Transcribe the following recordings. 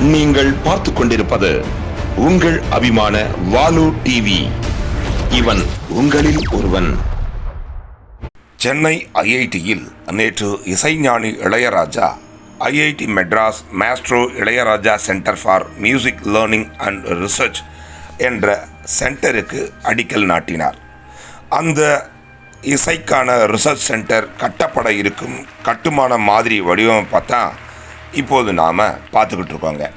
நீங்கள் பார்த்து கொண்டிருப்பது உங்கள் அபிமான வாலு டிவி இவன் உங்களில் ஒருவன். சென்னை ஐஐடியில் நேற்று இசைஞானி Ilaiyaraaja IIT Madras maestro Ilaiyaraaja centre for music learning and research என்ற சென்டருக்கு அடிக்கல் நாட்டினார். அந்த இசைக்கான ரிசர்ச் சென்டர் கட்டப்பட இருக்கும் கட்டுமான மாதிரி வடிவமைப்பை தான் இப்போது நாம் பார்த்துக்கிட்டு இருக்கோங்க.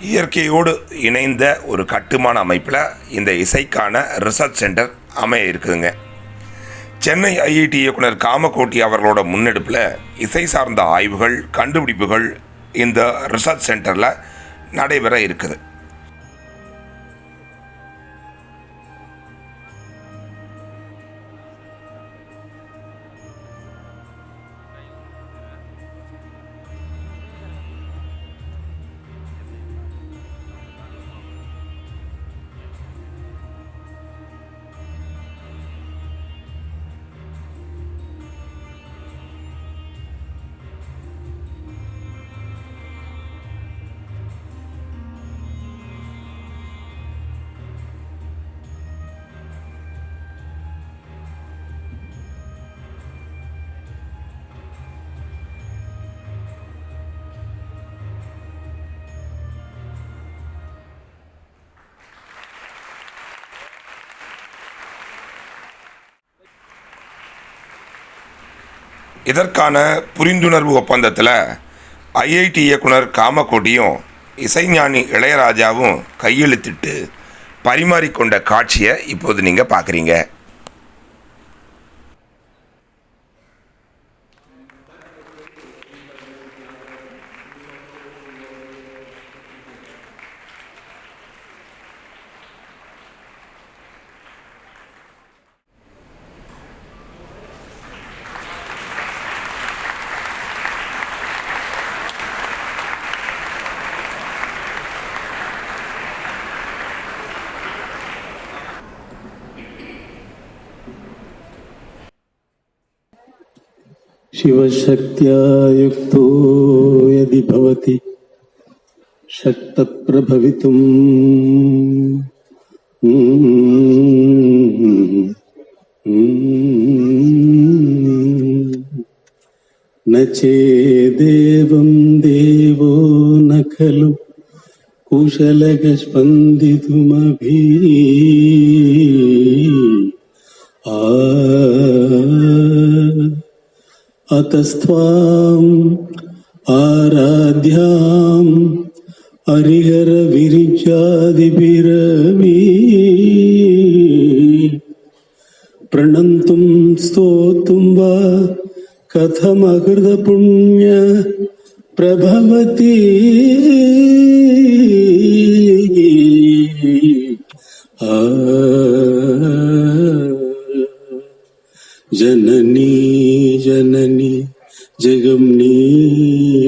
இயற்கையோடு இணைந்த ஒரு கட்டுமான அமைப்பில் இந்த இசைக்கான ரிசர்ச் சென்டர் அமைய இருக்குதுங்க. சென்னை ஐஐடி இயக்குனர் காமகோட்டி அவர்களோட முன்னெடுப்பில் இசை சார்ந்த ஆய்வுகள் கண்டுபிடிப்புகள் இந்த ரிசர்ச் சென்டரில் நடைபெற இருக்குது. இதற்கான புரிந்துணர்வு ஒப்பந்தத்தில் ஐஐடி இயக்குனர் காமகோட்டியும் இசைஞானி இளையராஜாவும் கையெழுத்திட்டு பரிமாறிக்கொண்ட காட்சியை இப்போது நீங்கள் பார்க்குறீங்க. शिवशक्त्या युक्तो यदि भवति शक्तप्रभवितुम् न चेदेवं देवो न खलु कुशलः अतस्त्वाम् आराध्याम् हरिहरविरिजादिभिरवी प्रणन्तुम् स्तोतुम् वा कथमकृतपुण्य प्रभवति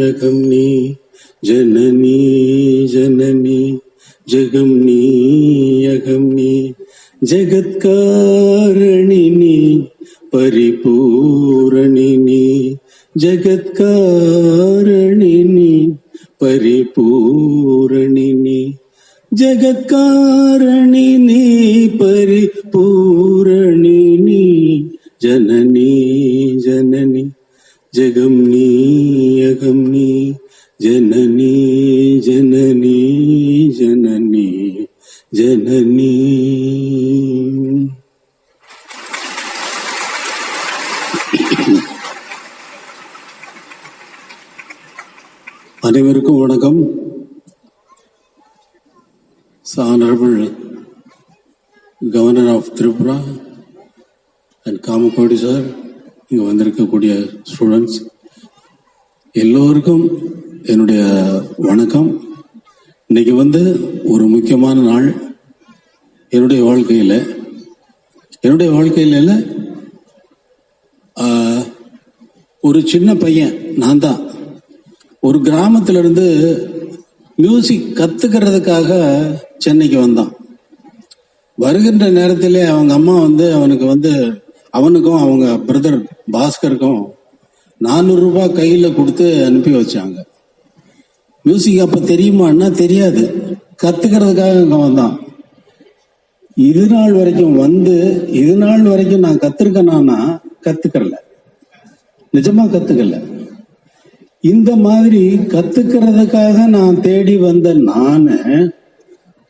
अगम्नी जननी जननी जगमनी अगम्नी जगत्कारणिनी परिपूरणिनी जगत्कारणिनी परिपूरणिनी जगत्कारणिनी परिपूरणिनी जननी जननी जगम्नी அனைவருக்கும் வணக்கம். Honorable governor of Tripura and Kamakoti sir இங்கே வந்திருக்கக்கூடிய ஸ்டூடெண்ட்ஸ் எல்லோருக்கும் என்னுடைய வணக்கம். இன்னைக்கு வந்து ஒரு முக்கியமான நாள் என்னுடைய வாழ்க்கையில். என்னுடைய வாழ்க்கையில் இல்லை ஒரு சின்ன பையன் நான் தான். ஒரு கிராமத்துல இருந்து மியூசிக் கத்துக்கிறதுக்காக சென்னைக்கு வந்தான். வருகின்ற நேரத்திலே அவங்க அம்மா வந்து அவனுக்கு வந்து அவனுக்கும் அவங்க பிரதர் பாஸ்கருக்கும் நானூறு ரூபாய் கையில கொடுத்து அனுப்பி வச்சாங்க. மியூசிக் அப்ப தெரியுமான்னா தெரியாது. கத்துக்கிறதுக்காக அங்க வந்தான். இது நாள் வரைக்கும் வந்து இது நாள் வரைக்கும் நான் கத்துருக்கேனா கத்துக்கறல. நிஜமா கற்றுக்கல இந்த மாதிரி கத்துக்கிறதுக்காக நான் தேடி வந்த நானு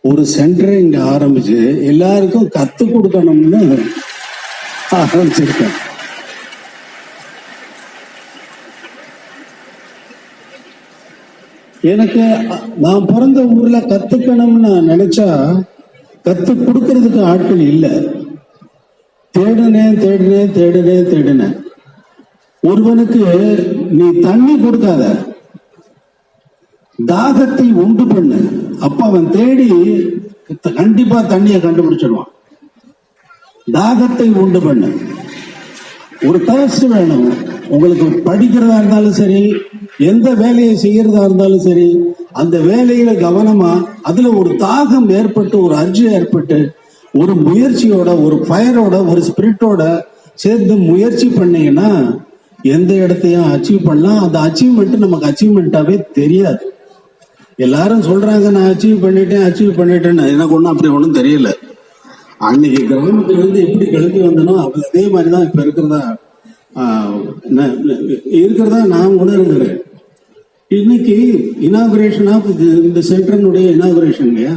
ஒரு சென்டரை இங்க ஆரம்பிச்சு எல்லாருக்கும் கத்து கொடுக்கணும்னு ஆரம்பிச்சிருக்கேன். எனக்கு நான் பிறந்த ஊர்ல கத்துக்கணும்னு நான் நினைச்சா கத்து கொடுக்கறதுக்கு ஆட்கள் இல்லை. தேடுனேன் தேடுனேன் தேடுனேன் தேடுனேன். ஒருவனுக்கு நீ தண்ணி கொடுக்காத. தாகத்தை உண்டு பண்ணு. அப்ப அவன் தேடி கண்டிப்பா தண்ணியை கண்டுபிடிச்சிடுவான். தாகத்தை உண்டு பண்ணு. ஒரு தேர்ஸ்ட் வேணும். உங்களுக்கு படிக்கிறதா இருந்தாலும் சரி எந்த வேலையை செய்யறதா இருந்தாலும் சரி அந்த வேலையில கவனமா அதுல ஒரு தாகம் ஏற்பட்டு ஒரு அர்ஜி ஏற்பட்டு ஒரு முயற்சியோட ஒரு ஃபயரோட ஒரு ஸ்பிரிட்டோட சேர்ந்து முயற்சி பண்ணீங்கன்னா எந்த இடத்தையும் அச்சீவ் பண்ணலாம் அந்த அச்சீவ்மெண்ட் நமக்கு அச்சீவ்மெண்ட்டாவே தெரியாது. எல்லாரும் சொல்றாங்க நான் அச்சீவ் பண்ணிட்டேன் அச்சீவ் பண்ணிட்டேன்னு. எனக்கு ஒன்றும் அப்படி ஒன்றும் தெரியல. அன்னைக்கு கிராமத்துல இருந்து எப்படி கிளம்பி வந்தனோ அதே மாதிரி தான் இப்ப இருக்கிறதா இருக்கிறதா நான் உணர்கிறேன். இன்னைக்கு இனாகுரேஷன் ஆஃப் இந்த சென்டர்னுடைய இனாகுரேஷன் இல்லையா?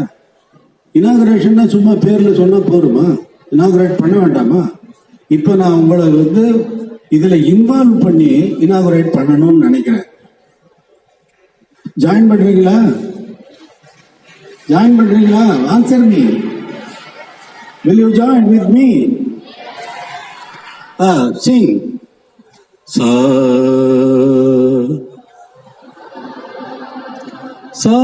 இனாகுரேஷன்னா சும்மா பேர்ல சொன்னா போருமா இனாகுரேட் பண்ண வேண்டாமா? இப்ப நான் உங்களை வந்து இதுல இன்வால்வ் பண்ணி இனாகுரேட் பண்ணணும்னு நினைக்கிறேன். ஜாயின் பண்றீங்களா? ஜாயின் பண்றீங்களா? Answer me will you join with me Ah, sing சா சா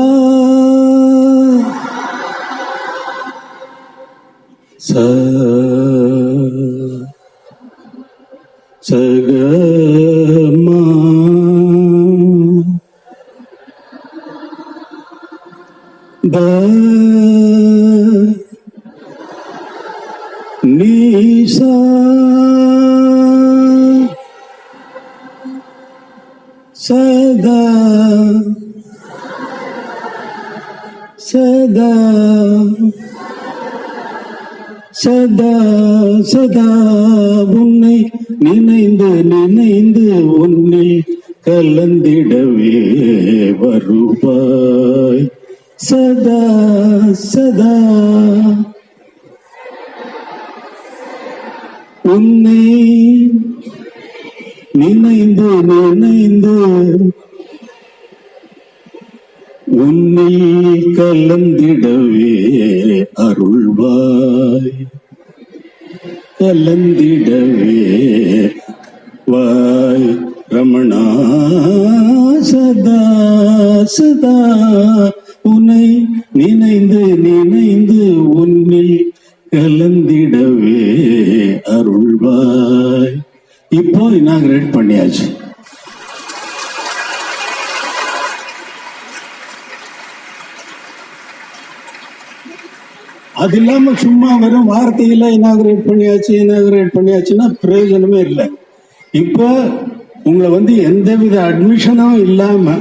Nisa Sada Sada சதா. சதா. உன்னை நினைந்து நினைந்து உன்னை கலந்திடவே வருவாய். சதா சதா. உன்னை நினைந்து நினைந்து உன்னை கலந்திடவே அருள்வாய். கலந்திடவே வாய். ரமணா சதா சதா. அது இல்லாம சும்மா வெறும் வார்த்தையில் இனாகிரேட் பண்ணியாச்சு இனாகிரேட் பண்ணியாச்சுன்னா பிரயோஜனமே இல்லை. இப்போ உங்களை வந்து எந்தவித அட்மிஷனும் இல்லாம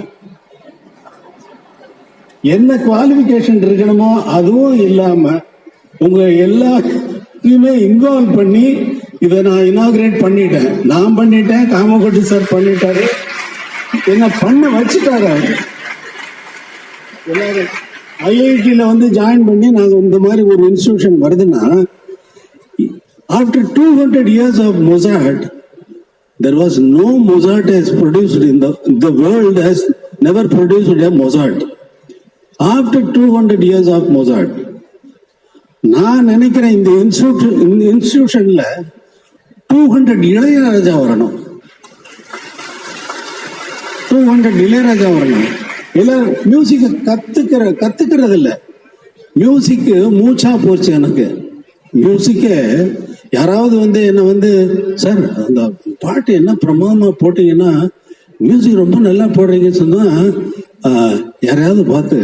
என்ன குவாலிபிகேஷன் இருக்கணுமோ அதுவும் இல்லாம உங்க எல்லாத்தையுமே இன்வால்வ் பண்ணி இதை நான் இனாகிரேட் பண்ணிட்டேன். நான் பண்ணிட்டேன் காமகோட்டி சார் பண்ணிட்டாரு. என்ன பண்ண வச்சுட்டாரு? எல்லாரும் ஐஐடியில் வந்து ஜாயின் பண்ணி நாங்கள் இந்த மாதிரி ஒரு இன்ஸ்டியூஷன் வருதுன்னா after two hundred years of Mossad there was no Mossad has produced in the world world has never produced a Mozart. After 200 years of Mozart, நான் நினைக்கிறேன் இந்த இன்ஸ்டியூட் இந்த இன்ஸ்டியூஷனில் டூ ஹண்ட்ரட் இளையராஜா வரணும் டூ ஹண்ட்ரட் இளையராஜா வரணும் இல்லை மியூசிக்கை கத்துக்கிற கத்துக்கிறது இல்லை மியூசிக்கு மூச்சா போச்சு எனக்கு. மியூசிக்க யாராவது வந்து என்ன வந்து சார் அந்த பாட்டு என்ன பிரமாதமா போட்டீங்கன்னா மியூசிக் ரொம்ப நல்லா போடுறீங்கன்னு சொன்னா யாரையாவது பார்த்து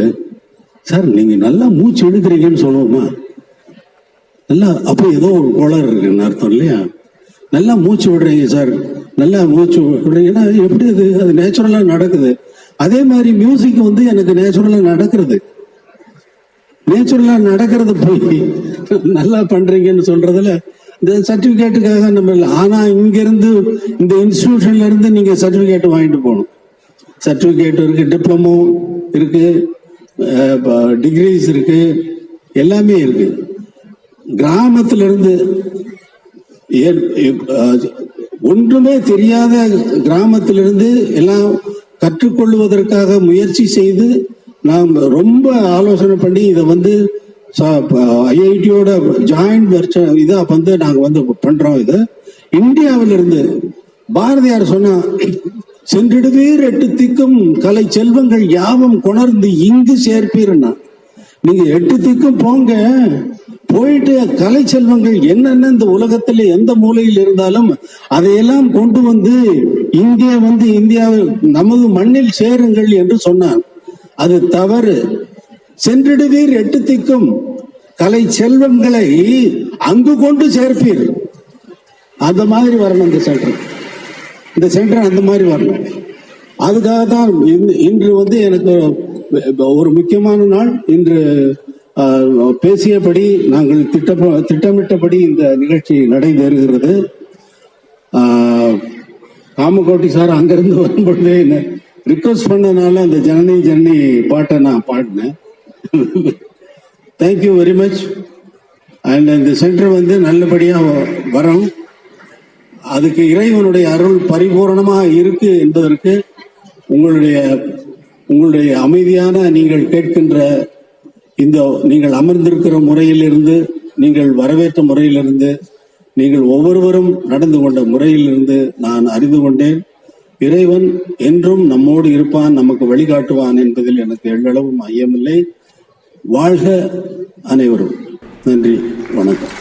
சார் நீங்க நல்லா மூச்சு எடுக்கிறீங்கன்னு சொல்லுவோமா? நல்லா அப்போ ஏதோ ஒரு கோளர் இருக்குன்னு அர்த்தம் இல்லையா? நல்லா மூச்சு விடுறீங்க சார். நல்லா மூச்சு விடுறீங்கன்னா எப்படி அது அது நேச்சுரலாக நடக்குது. அதே மாதிரி மியூசிக் வந்து எனக்கு நேச்சுரலா நடக்கிறது. நேச்சுரலா நடக்கிறது போய் நல்லா பண்றீங்கன்னு சொல்றதுல இந்த சர்டிபிகேட்டுக்காக நம்ம இல்லை. ஆனா இங்கேருந்து இந்த இன்ஸ்டிடியூஷன்ல இருந்து நீங்க சர்டிபிகேட் வாங்கிட்டு போகணும். சர்டிபிகேட் இருக்கு டிப்ளமோ இருக்கு டிகிரிஸ் இருக்கு எல்லாமே இருக்கு. கிராமத்துல இருந்து ஒன்றுமே தெரியாத கிராமத்திலிருந்து எல்லாம் கற்றுக்கொள்வதற்காக முயற்சி செய்து நாம் ரொம்ப ஆலோசனை பண்ணி இதை வந்து ஐஐடியோட ஜாயிண்ட் வெர்ஷன் இதா வந்து நாங்கள் வந்து பண்றோம் இது. இந்தியாவிலிருந்து பாரதியார் சொன்னா சென்றிடுவீர் எட்டு திக்கும் கலை செல்வங்கள் யாவும் கொணர்ந்து இங்கு சேர்ப்பீர்னா நீங்க எட்டு திக்கும் போங்க. போயிட்டு கலை செல்வங்கள் என்னென்ன இந்த உலகத்துல எந்த மூலையில் இருந்தாலும் அதையெல்லாம் கொண்டு வந்து இங்கே வந்து இந்தியாவில் நமது மண்ணில் சேருங்கள் என்று சொன்னார். அது தவறு. சென்றிடுவீர் எட்டு திக்கும். கலை செல்வங்களை அங்கு கொண்டு சேர்ப்பீர். அந்த மாதிரி வரணும் இந்த சென்டர். இந்த சென்டர் அந்த மாதிரி வரணும். அதுக்காக தான் இன்று- இன்று வந்து எனக்கு ஒரு முக்கியமான நாள். இன்று பேசியபடி நாங்கள் திட்ட திட்டமிட்டபடி இந்த நிகழ்ச்சி நடைபெறுகிறது. ஆஹ், காமகோட்டி சார் அங்கிருந்து வரும்பொழுதே என்ன ரிக்வஸ்ட் பண்ணனால அந்த ஜனனி ஜனனி பாட்டை நான் பாடினேன். Thank you very much and இந்த சென்டர் வந்து நல்லபடியாக வரும். அதுக்கு இறைவனுடைய அருள் பரிபூரணமாக இருக்கு என்பதற்கு உங்களுடைய உங்களுடைய அமைதியான நீங்கள் கேட்கின்ற இந்த நீங்கள் அமர்ந்திருக்கிற முறையிலிருந்து நீங்கள் வரவேற்ற முறையிலிருந்து நீங்கள் ஒவ்வொருவரும் நடந்து கொண்ட முறையிலிருந்து நான் அறிந்து கொண்டேன். இறைவன் என்றும் நம்மோடு இருப்பான் நமக்கு வழிகாட்டுவான் என்பதில் எனக்கு எள்ளளவும் ஐயமில்லை. வாழ்க அனைவரும். நன்றி வணக்கம்.